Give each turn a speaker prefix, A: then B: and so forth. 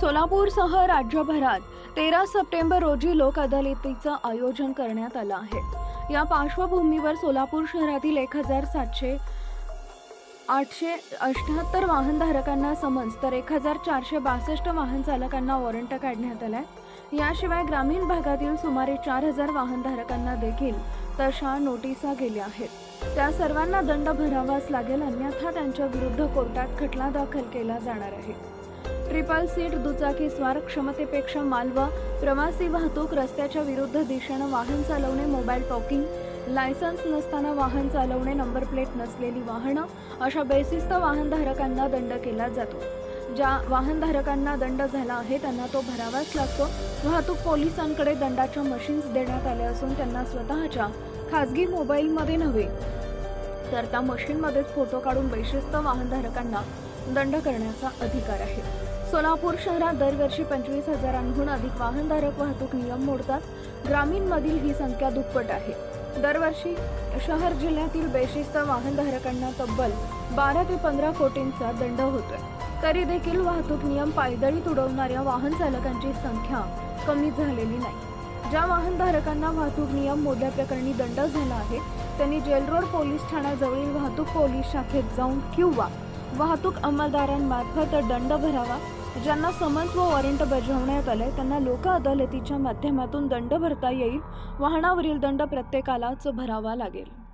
A: सोलापूरसह राज्यभरात तेरा सप्टेंबर रोजी लोक अदालतीचं आयोजन करण्यात आलं आहे. या पार्श्वभूमीवर सोलापूर शहरातील एक हजार सातशे आठशे अठ्याहत्तर वाहनधारकांना समन्स तर एक हजार चारशे बासष्ट वाहन चालकांना वॉरंट काढण्यात आलाय. याशिवाय ग्रामीण भागातील सुमारे चार हजार वाहनधारकांना देखील तशा नोटिसा गेल्या आहेत. त्या सर्वांना दंड भरावाच लागेल अन्यथा त्यांच्या विरुद्ध कोर्टात खटला दाखल केला जाणार आहे. ट्रिपल सीट दुचाकी स्वार क्षमतेपेक्षा मालवा प्रवासी वाहतूक रस्त्याच्या विरुद्ध दिशेनं वाहन चालवणे मोबाईल टॉकिंग लायसन्स नसताना वाहन चालवणे नंबर प्लेट नसलेली वाहनं अशा बेशिस्त वाहनधारकांना दंड केला जातो. ज्या वाहनधारकांना दंड झाला आहे त्यांना तो भरावाच लागतो. वाहतूक पोलिसांकडे दंडाच्या मशीन्स देण्यात आल्या असून त्यांना स्वतःच्या खाजगी मोबाईलमध्ये नव्हे तर त्या मशीनमध्येच फोटो काढून बेशिस्त वाहनधारकांना दंड करण्याचा अधिकार आहे. सोलापूर शहरात दरवर्षी पंचवीस हजारांहून अधिक वाहनधारक वाहतूक नियम मोडतात. ग्रामीणमधील ही संख्या दुप्पट आहे. दरवर्षी शहर जिल्ह्यातील बेशिस्त वाहनधारकांना तब्बल बारा ते पंधरा कोटींचा दंड होतोय. तरी देखील वाहतूक नियम पायदळी तुडवणाऱ्या वाहन चालकांची संख्या कमी झालेली नाही. ज्या वाहनधारकांना वाहतूक नियम मोडल्याप्रकरणी दंड झाला आहे त्यांनी जेलरोड पोलीस ठाण्याजवळील वाहतूक पोलीस शाखेत जाऊन किंवा वाहतूक अंमलदारांमार्फत दंड भरावा ज्यांना समन्स व वॉरंट बजावण्यात आले त्यांना लोक अदालतीच्या माध्यमातून दंड भरता येईल वाहनावरील दंड प्रत्येकालाच भरावा लागेल.